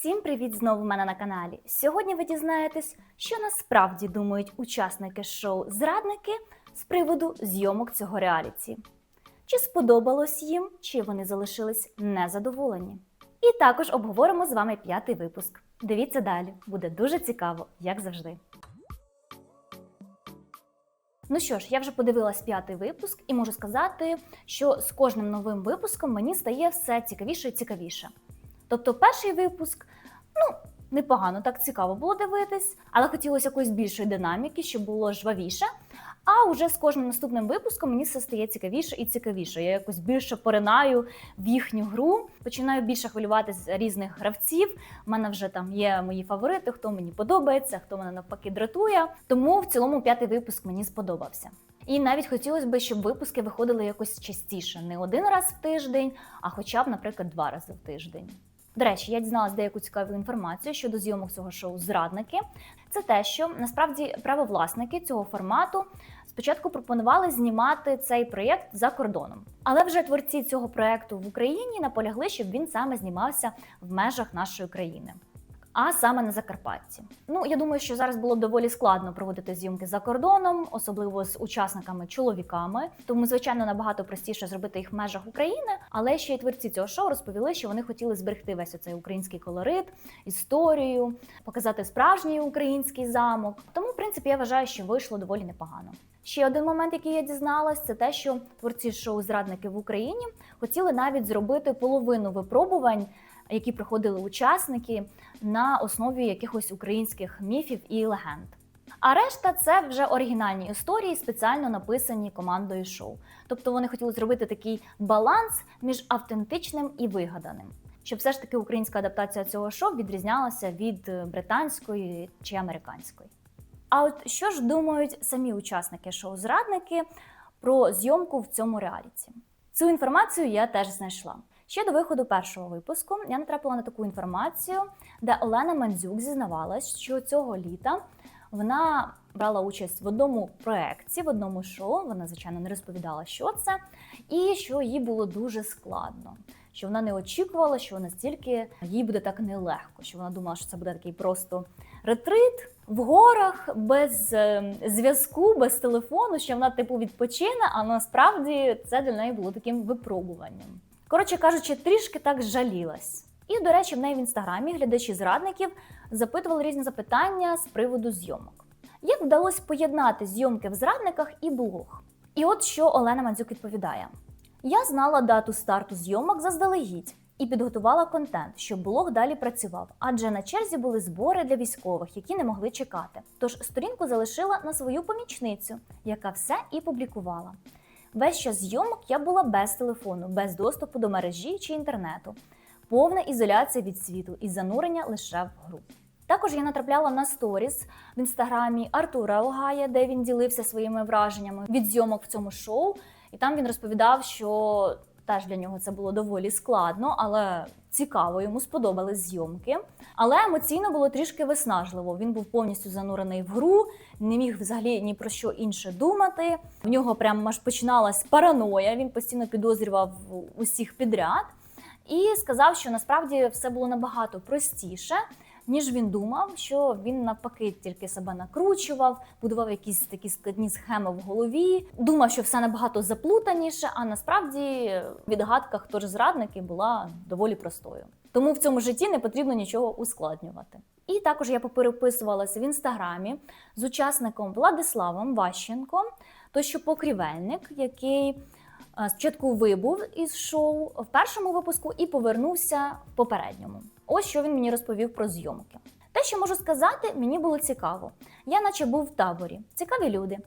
Всім привіт знову в мене на каналі. Сьогодні ви дізнаєтесь, що насправді думають учасники шоу Зрадники з приводу зйомок цього реаліті. Чи сподобалось їм, чи вони залишились незадоволені. І також обговоримо з вами п'ятий випуск. Дивіться далі, буде дуже цікаво, як завжди. Ну що ж, я вже подивилась п'ятий випуск і можу сказати, що з кожним новим випуском мені стає все цікавіше і цікавіше. Тобто, перший випуск, ну, непогано, так цікаво було дивитись, але хотілося якоїсь більшої динаміки, щоб було жвавіше. А вже з кожним наступним випуском мені все стає цікавіше і цікавіше. Я якось більше поринаю в їхню гру, починаю більше хвилюватися різних гравців. У мене вже там є мої фаворити, хто мені подобається, хто мене навпаки дратує. Тому в цілому п'ятий випуск мені сподобався. І навіть хотілося б, щоб випуски виходили якось частіше, не один раз в тиждень, а хоча б, наприклад, два рази в тиждень. До речі, я дізналась деяку цікаву інформацію щодо зйомок цього шоу Зрадники. Це те, що насправді правовласники цього формату спочатку пропонували знімати цей проєкт за кордоном, але вже творці цього проєкту в Україні наполягли, щоб він саме знімався в межах нашої країни. А саме на Закарпатті. Ну я думаю, що зараз було б доволі складно проводити зйомки за кордоном, особливо з учасниками-чоловіками. Тому, звичайно, набагато простіше зробити їх в межах України. Але ще й творці цього шоу розповіли, що вони хотіли зберегти весь оцей український колорит, історію, показати справжній український замок. Тому, в принципі, я вважаю, що вийшло доволі непогано. Ще один момент, який я дізналась, це те, що творці шоу Зрадники в Україні хотіли навіть зробити половину випробувань, які проходили учасники на основі якихось українських міфів і легенд. А решта це вже оригінальні історії, спеціально написані командою шоу. Тобто вони хотіли зробити такий баланс між автентичним і вигаданим, щоб все ж таки українська адаптація цього шоу відрізнялася від е, британської чи американської. А от що ж думають самі учасники шоу Зрадники про зйомку в цьому реаліті? Цю інформацію я теж знайшла. Ще до виходу першого випуску я натрапила на таку інформацію, де Олена Мандзюк зізнавалась, що цього літа вона брала участь в одному проєкті, в одному шоу. Вона, звичайно, не розповідала, що це, і що їй було дуже складно. Що вона не очікувала, що настільки їй буде так нелегко. Що вона думала, що це буде такий просто ретрит в горах без е, зв'язку, без телефону, що вона типу відпочине, а насправді це для неї було таким випробуванням. Коротше кажучи, трішки так жалілась. І, до речі, в неї в інстаграмі глядачі зрадників запитували різні запитання з приводу зйомок. Як вдалося поєднати зйомки в зрадниках і блог? І от що Олена Мандзюк відповідає: я знала дату старту зйомок заздалегідь і підготувала контент, щоб блог далі працював, адже на черзі були збори для військових, які не могли чекати. Тож сторінку залишила на свою помічницю, яка все і публікувала. Весь час зйомок я була без телефону, без доступу до мережі чи інтернету, повна ізоляція від світу і занурення лише в гру. Також я натрапляла на сторіс в інстаграмі Артура Огая, де він ділився своїми враженнями від зйомок в цьому шоу. І там він розповідав, що теж для нього це було доволі складно, але цікаво, йому сподобались зйомки. Але емоційно було трішки виснажливо. Він був повністю занурений в гру, не міг взагалі ні про що інше думати. В нього прямо аж починалась параноя. Він постійно підозрював усіх підряд і сказав, що насправді все було набагато простіше. Ніж він думав, що він навпаки тільки себе накручував, будував якісь такі складні схеми в голові, думав, що все набагато заплутаніше, а насправді відгадка, хто ж зрадники, була доволі простою. Тому в цьому житті не потрібно нічого ускладнювати. І також я попереписувалася в інстаграмі з учасником Владиславом Ващенком, той що покрівельник, який е, спочатку вибув із шоу в першому випуску і повернувся в попередньому. Ось що він мені розповів про зйомки. Те, що можу сказати, мені було цікаво. Я, наче був в таборі, цікаві люди.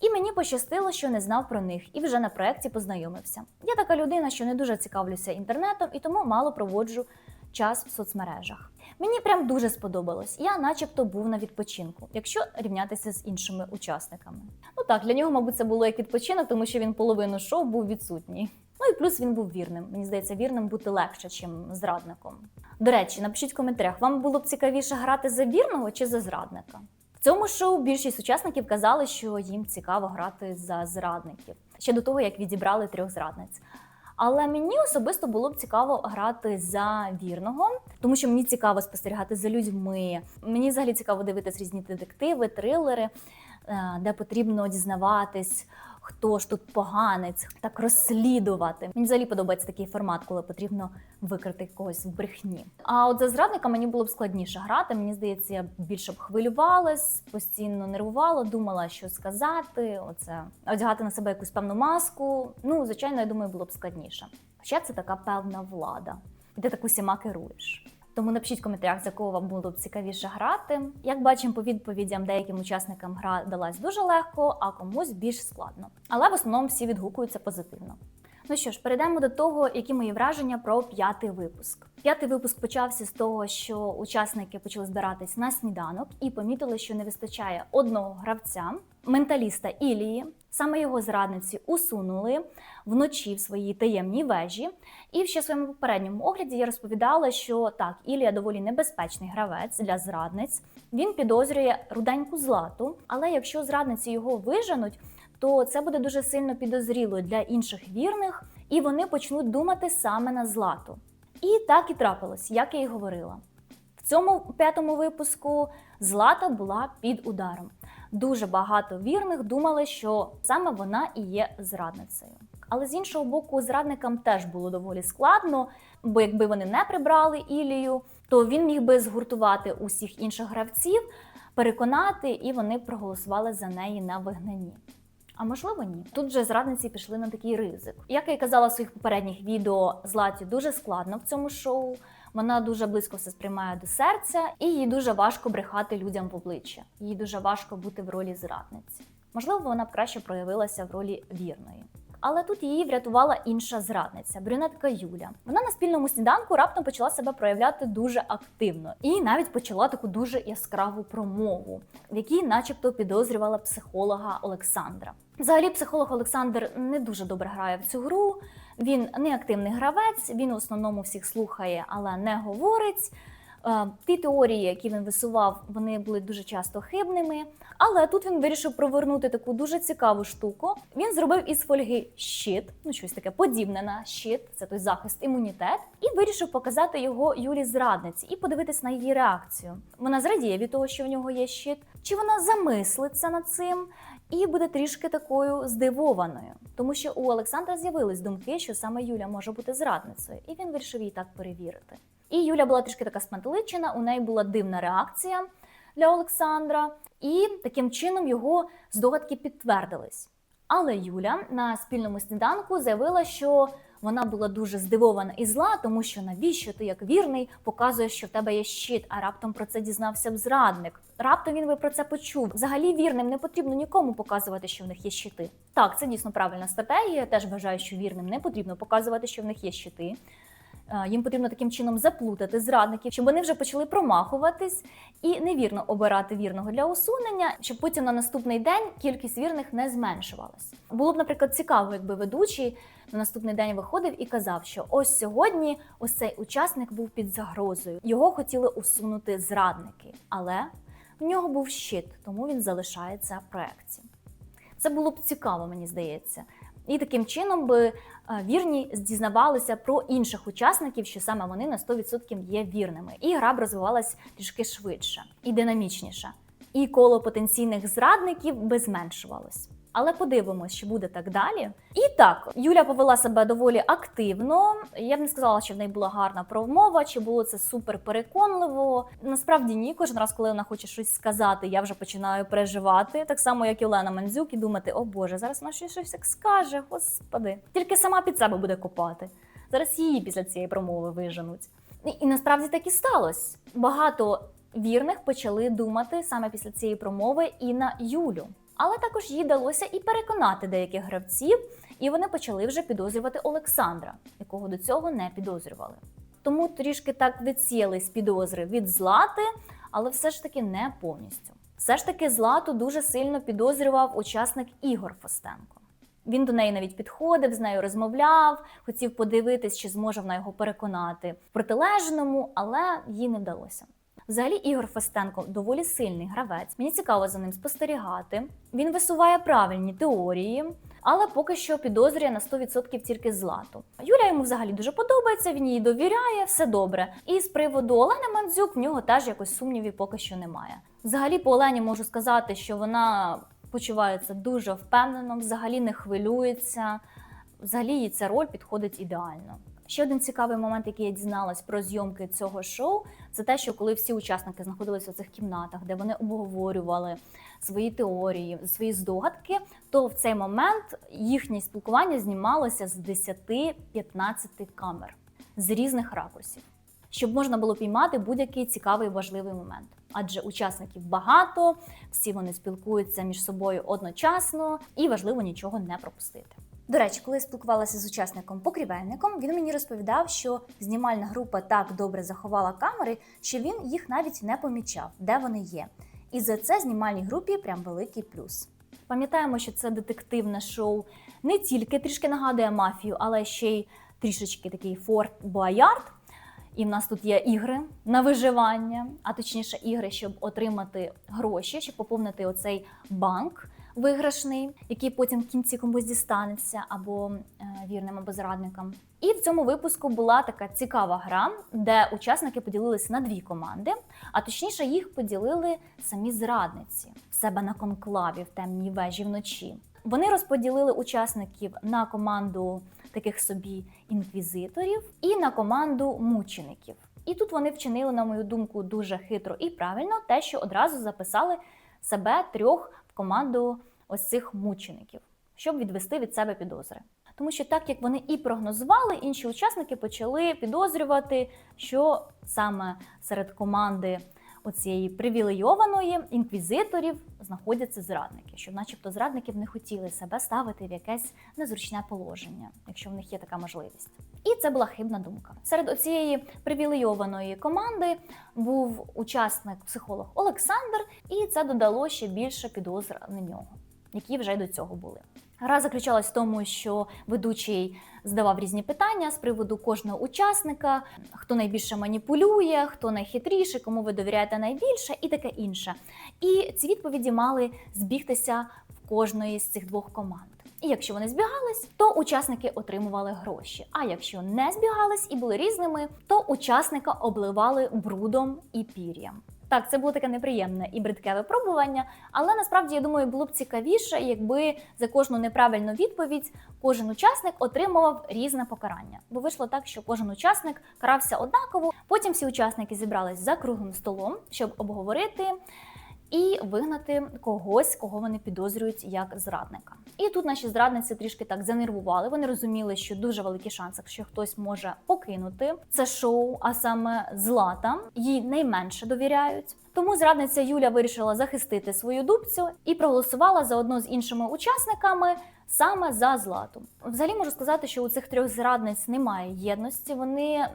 І мені пощастило, що не знав про них, і вже на проєкті познайомився. Я така людина, що не дуже цікавлюся інтернетом і тому мало проводжу час в соцмережах. Мені прям дуже сподобалось. Я, начебто, був на відпочинку, якщо рівнятися з іншими учасниками. Ну так, для нього, мабуть, це було як відпочинок, тому що він половину шоу був відсутній. Ну і плюс він був вірним. Мені здається, вірним бути легше, чим зрадником. До речі, напишіть в коментарях, вам було б цікавіше грати за вірного чи за зрадника? В цьому шоу більшість учасників казали, що їм цікаво грати за зрадників ще до того, як відібрали трьох зрадниць. Але мені особисто було б цікаво грати за вірного, тому що мені цікаво спостерігати за людьми. Мені взагалі цікаво дивитись різні детективи, трилери, е, де потрібно дізнаватись, хто ж тут поганець, так розслідувати. Мені взагалі подобається такий формат, коли потрібно викрити когось в брехні. А от за зрадника мені було б складніше грати. Мені здається, я більше б хвилювалась, постійно нервувала, думала, що сказати. Оце одягати на себе якусь певну маску. Ну, звичайно, я думаю, було б складніше. Хоча це така певна влада, ти так усіма керуєш. Тому напишіть в коментарях, за кого вам було б цікавіше грати. Як бачимо по відповідям, деяким учасникам гра далась дуже легко, а комусь більш складно. Але в основному всі відгукуються позитивно. Ну що ж, перейдемо до того, які мої враження про п'ятий випуск. П'ятий випуск почався з того, що учасники почали збиратись на сніданок і помітили, що не вистачає одного гравця, менталіста Ілії. Саме його зрадниці усунули вночі в своїй таємній вежі. І в ще своєму попередньому огляді я розповідала, що так, Ілія доволі небезпечний гравець для зрадниць. Він підозрює руденьку злату, але якщо зрадниці його виженуть, то це буде дуже сильно підозріло для інших вірних, і вони почнуть думати саме на злату. І так і трапилось, як я і говорила. В цьому п'ятому випуску злата була під ударом. Дуже багато вірних думали, що саме вона і є зрадницею. Але з іншого боку, зрадникам теж було доволі складно, бо якби вони не прибрали Ілію, то він міг би згуртувати усіх інших гравців, переконати, і вони проголосували за неї на вигнанні. А можливо, ні. Тут вже зрадниці пішли на такий ризик. Як я казала в своїх попередніх відео, Златі дуже складно в цьому шоу. Вона дуже близько все сприймає до серця, і їй дуже важко брехати людям в обличчя. Їй дуже важко бути в ролі зрадниці. Можливо, вона б краще проявилася в ролі вірної. Але тут її врятувала інша зрадниця, брюнетка Юля. Вона на спільному сніданку раптом почала себе проявляти дуже активно і навіть почала таку дуже яскраву промову, в якій, начебто, підозрювала психолога Олександра. Взагалі, психолог Олександр не дуже добре грає в цю гру. Він не активний гравець, він в основному всіх слухає, але не говорить. Е, Ті теорії, які він висував, вони були дуже часто хибними. Але тут він вирішив провернути таку дуже цікаву штуку. Він зробив із фольги щит, ну щось таке подібне на щит, це той захист, імунітет, і вирішив показати його Юлі зрадниці і подивитись на її реакцію. Вона зрадіє від того, що в нього є щит, чи вона замислиться над цим. І буде трішки такою здивованою, тому що у Олександра з'явились думки, що саме Юля може бути зрадницею, і він вирішив її так перевірити. І Юля була трішки така спантеличена, у неї була дивна реакція для Олександра, і таким чином його здогадки підтвердились. Але Юля на спільному сніданку заявила, що вона була дуже здивована і зла, тому що навіщо ти, як вірний, показуєш, що в тебе є щит, а раптом про це дізнався б зрадник. Раптом він би про це почув. Взагалі вірним не потрібно нікому показувати, що в них є щити. Так, це дійсно правильна стратегія. Я теж вважаю, що вірним не потрібно показувати, що в них є щити. Е, Їм потрібно таким чином заплутати зрадників, щоб вони вже почали промахуватись і невірно обирати вірного для усунення, щоб потім на наступний день кількість вірних не зменшувалась. Було б, наприклад, цікаво, якби ведучий на наступний день виходив і казав, що ось сьогодні ось цей учасник був під загрозою. Його хотіли усунути зрадники, але в нього був щит, тому він залишається в проекції. Це було б цікаво, мені здається. І таким чином би вірні дізнавалися про інших учасників, що саме вони на 100% є вірними. І гра б розвивалась трішки швидше і динамічніше. І коло потенційних зрадників би зменшувалось. Але подивимось, що буде так далі. І так, Юля повела себе доволі активно. Я б не сказала, що в неї була гарна промова, чи було це супер переконливо. Насправді ні, кожен раз, коли вона хоче щось сказати, я вже починаю переживати. Так само, як і Олена Мандзюк, і думати, о Боже, зараз вона щось як скаже, господи. Тільки сама під себе буде копати. Зараз її після цієї промови виженуть. І, і насправді так і сталося. Багато вірних почали думати саме після цієї промови і на Юлю. Але також їй вдалося і переконати деяких гравців, і вони почали вже підозрювати Олександра, якого до цього не підозрювали. Тому трішки так відсіялись підозри від злати, але все ж таки не повністю. Все ж таки, злату дуже сильно підозрював учасник Ігор Фостенко. Він до неї навіть підходив, з нею розмовляв, хотів подивитись, чи зможе вона його переконати в протилежному, але їй не вдалося. Взагалі, Ігор Фестенко доволі сильний гравець. Мені цікаво за ним спостерігати. Він висуває правильні теорії, але поки що підозрює на 100% тільки злату. Юля йому взагалі дуже подобається, він їй довіряє, все добре. І з приводу Олени Мандзюк в нього теж якось сумнівів поки що немає. Взагалі, по Олені можу сказати, що вона почувається дуже впевнено, взагалі не хвилюється. Взагалі їй ця роль підходить ідеально. Ще один цікавий момент, який я дізналась про зйомки цього шоу, це те, що коли всі учасники знаходилися у цих кімнатах, де вони обговорювали свої теорії, свої здогадки, то в цей момент їхнє спілкування знімалося з 10-15 камер з різних ракурсів, щоб можна було піймати будь-який цікавий важливий момент. Адже учасників багато, всі вони спілкуються між собою одночасно, і важливо нічого не пропустити. До речі, коли я спілкувалася з учасником покрівельником, він мені розповідав, що знімальна група так добре заховала камери, що він їх навіть не помічав, де вони є. І за це знімальній групі прям великий плюс. Пам'ятаємо, що це детективне шоу не тільки трішки нагадує мафію, але ще й трішечки такий Форт Боярд. І в нас тут є ігри на виживання, а точніше, ігри, щоб отримати гроші, щоб поповнити оцей банк виграшний, який потім в кінці комусь дістанеться або е, вірним, або зрадникам. І в цьому випуску була така цікава гра, де учасники поділилися на дві команди, а точніше, їх поділили самі зрадниці в себе на конклаві в темній вежі вночі. Вони розподілили учасників на команду таких собі інквізиторів і на команду мучеників. І тут вони вчинили, на мою думку, дуже хитро і правильно те, що одразу записали себе трьох команду ось цих мучеників, щоб відвести від себе підозри. Тому що так як вони і прогнозували, інші учасники почали підозрювати, що саме серед команди оцієї привілейованої інквізиторів знаходяться зрадники, що, начебто, зрадників не хотіли себе ставити в якесь незручне положення, якщо в них є така можливість. І це була хибна думка. Серед оцієї привілейованої команди був учасник психолог Олександр, і це додало ще більше підозр на нього, які вже до цього були. Гра заключалась в тому, що ведучий здавав різні питання з приводу кожного учасника, хто найбільше маніпулює, хто найхитріший, кому ви довіряєте найбільше, і таке інше. І ці відповіді мали збігтися в кожної з цих двох команд. І якщо вони збігались, то учасники отримували гроші. А якщо не збігались і були різними, то учасника обливали брудом і пір'ям. Так, це було таке неприємне і бридке випробування, але насправді я думаю, було б цікавіше, якби за кожну неправильну відповідь кожен учасник отримував різне покарання. Бо вийшло так, що кожен учасник карався однаково. Потім всі учасники зібрались за круглим столом, щоб обговорити. І вигнати когось, кого вони підозрюють як зрадника. І тут наші зрадниці трішки так занервували. Вони розуміли, що дуже великий шанс, що хтось може покинути це шоу, а саме Злата їй найменше довіряють. Тому зрадниця Юля вирішила захистити свою дубцю і проголосувала заодно з іншими учасниками саме за злату. Взагалі можу сказати, що у цих трьох зрадниць немає єдності. Вони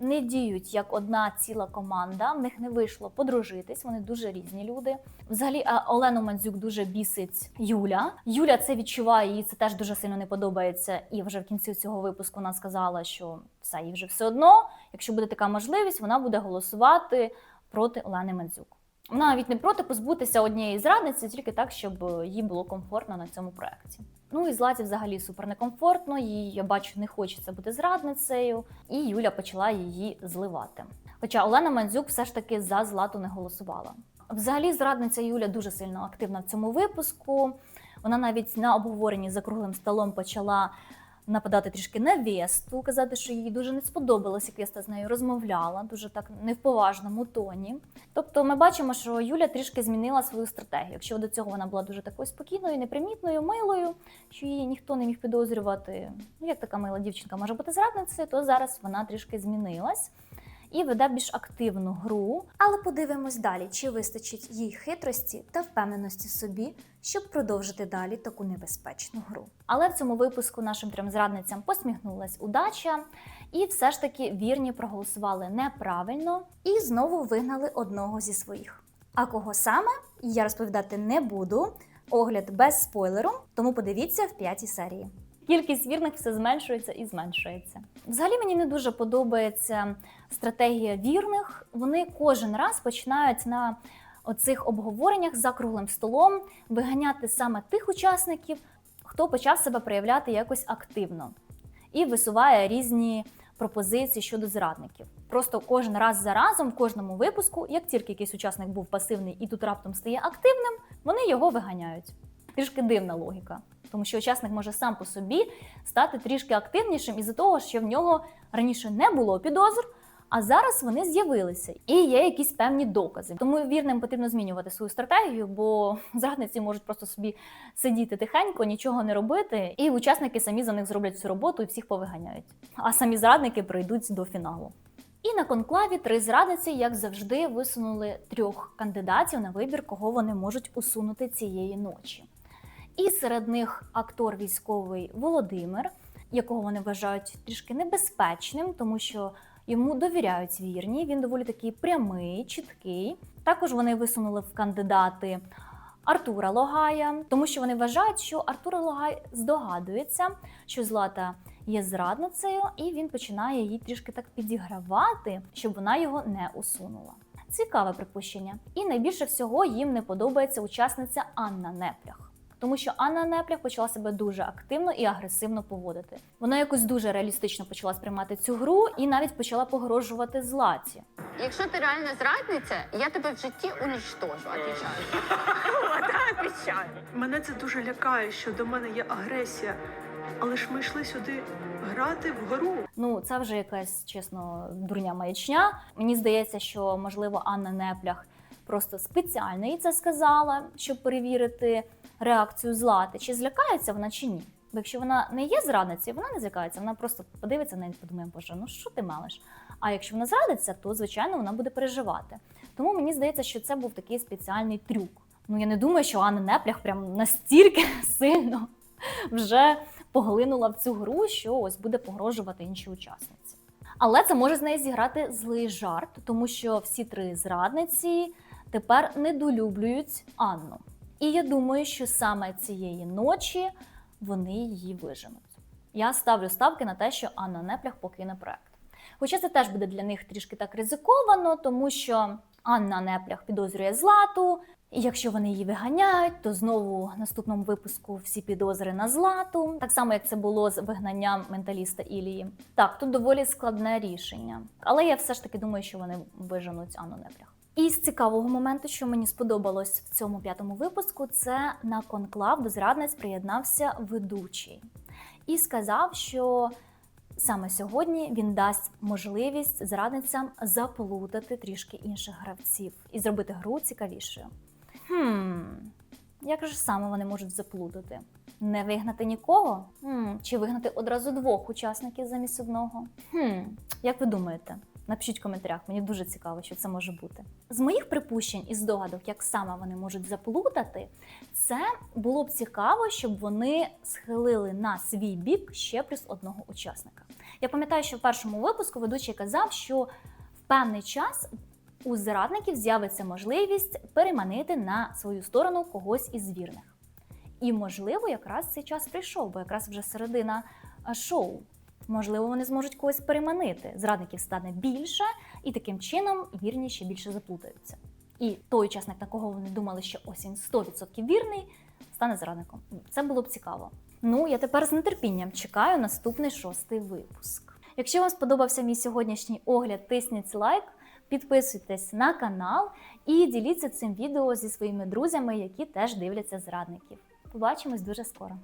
не діють як одна ціла команда. В них не вийшло подружитись. Вони дуже різні люди. Взагалі, Олену Мандзюк дуже бісить Юля. Юля це відчуває, їй це теж дуже сильно не подобається. І вже в кінці цього випуску вона сказала, що все їй вже все одно. Якщо буде така можливість, вона буде голосувати проти Олени Мандзюк. Вона навіть не проти позбутися однієї зрадниці, тільки так, щоб їй було комфортно на цьому проєкті. Ну і Златі взагалі супер некомфортно, їй я бачу, не хочеться бути зрадницею, і Юля почала її зливати. Хоча Олена Мандзюк все ж таки за злату не голосувала. Взагалі, зрадниця Юля дуже сильно активна в цьому випуску. Вона навіть на обговоренні за круглим столом почала нападати трішки на Весту, казати, що їй дуже не сподобалось, як Веста з нею розмовляла, дуже так не в поважному тоні. Тобто ми бачимо, що Юля трішки змінила свою стратегію. Якщо до цього вона була дуже такою спокійною, непримітною, милою, що її ніхто не міг підозрювати, ну як така мила дівчинка може бути зрадницею, то зараз вона трішки змінилась. І веде більш активну гру. Але подивимось далі, чи вистачить їй хитрості та впевненості собі, щоб продовжити далі таку небезпечну гру. Але в цьому випуску нашим трьом зрадницям посміхнулась удача, і все ж таки вірні проголосували неправильно і знову вигнали одного зі своїх. А кого саме я розповідати не буду. Огляд без спойлеру, тому подивіться в п'ятій серії. Кількість вірних все зменшується і зменшується. Взагалі мені не дуже подобається стратегія вірних. Вони кожен раз починають на оцих обговореннях за круглим столом виганяти саме тих учасників, хто почав себе проявляти якось активно і висуває різні пропозиції щодо зрадників. Просто кожен раз за разом, в кожному випуску, як тільки якийсь учасник був пасивний і тут раптом стає активним, вони його виганяють. Трішки дивна логіка, тому що учасник може сам по собі стати трішки активнішим із-за того, що в нього раніше не було підозр, а зараз вони з'явилися і є якісь певні докази. Тому вірним потрібно змінювати свою стратегію, бо зрадниці можуть просто собі сидіти тихенько, нічого не робити, і учасники самі за них зроблять всю роботу і всіх повиганяють. А самі зрадники прийдуть до фіналу. І на конклаві три зрадниці, як завжди, висунули трьох кандидатів на вибір, кого вони можуть усунути цієї ночі. І серед них актор військовий Володимир, якого вони вважають трішки небезпечним, тому що йому довіряють вірні. Він доволі такий прямий, чіткий. Також вони висунули в кандидати Артура Логая, тому що вони вважають, що Артур Логай здогадується, що Злата є зрадницею, і він починає її трішки так підігравати, щоб вона його не усунула. Цікаве припущення. І найбільше всього їм не подобається учасниця Анна Неплях. Тому що Анна Неплях почала себе дуже активно і агресивно поводити. Вона якось дуже реалістично почала сприймати цю гру і навіть почала погрожувати златі. Якщо ти реально зрадниця, я тебе в житті отвечаю. Отвічаю. Мене це дуже лякає, що до мене є агресія. Але ж ми йшли сюди грати в гру. Ну, це вже якась чесно дурня маячня. Мені здається, що можливо Анна Неплях просто спеціально їй це сказала, щоб перевірити реакцію злати, чи злякається вона чи ні. Бо якщо вона не є зрадницею, вона не злякається, вона просто подивиться на неї і подумає, боже, ну що ти малиш? А якщо вона зрадиться, то звичайно вона буде переживати. Тому мені здається, що це був такий спеціальний трюк. Ну я не думаю, що Анна Неплях прям настільки сильно вже поглинула в цю гру, що ось буде погрожувати іншій учасниці. Але це може з неї зіграти злий жарт, тому що всі три зрадниці тепер недолюблюють Анну. І я думаю, що саме цієї ночі вони її виженуть. Я ставлю ставки на те, що Анна Неплях покине проект. Хоча це теж буде для них трішки так ризиковано, тому що Анна Неплях підозрює Злату, і якщо вони її виганяють, то знову в наступному випуску всі підозри на злату, так само як це було з вигнанням менталіста Ілії. Так, тут доволі складне рішення. Але я все ж таки думаю, що вони виженуть Анну Неплях. І з цікавого моменту, що мені сподобалось в цьому п'ятому випуску, це на конклав до зрадниць приєднався ведучий і сказав, що саме сьогодні він дасть можливість зрадницям заплутати трішки інших гравців і зробити гру цікавішою. Хм, як же саме вони можуть заплутати? Не вигнати нікого? Хм, чи вигнати одразу двох учасників замість одного? Хм, як ви думаєте? Напишіть в коментарях, мені дуже цікаво, що це може бути. З моїх припущень і здогадок, як саме вони можуть заплутати, це було б цікаво, щоб вони схилили на свій бік ще плюс одного учасника. Я пам'ятаю, що в першому випуску ведучий казав, що в певний час у зрадників з'явиться можливість переманити на свою сторону когось із вірних. І, можливо, якраз цей час прийшов, бо якраз вже середина шоу. Можливо, вони зможуть когось переманити. Зрадників стане більше, і таким чином вірні ще більше заплутаються. І той учасник, на кого вони думали, що ось він 100% вірний, стане зрадником. Це було б цікаво. Ну, я тепер з нетерпінням чекаю наступний шостий випуск. Якщо вам сподобався мій сьогоднішній огляд, тисніть лайк, підписуйтесь на канал і діліться цим відео зі своїми друзями, які теж дивляться зрадників. Побачимось дуже скоро.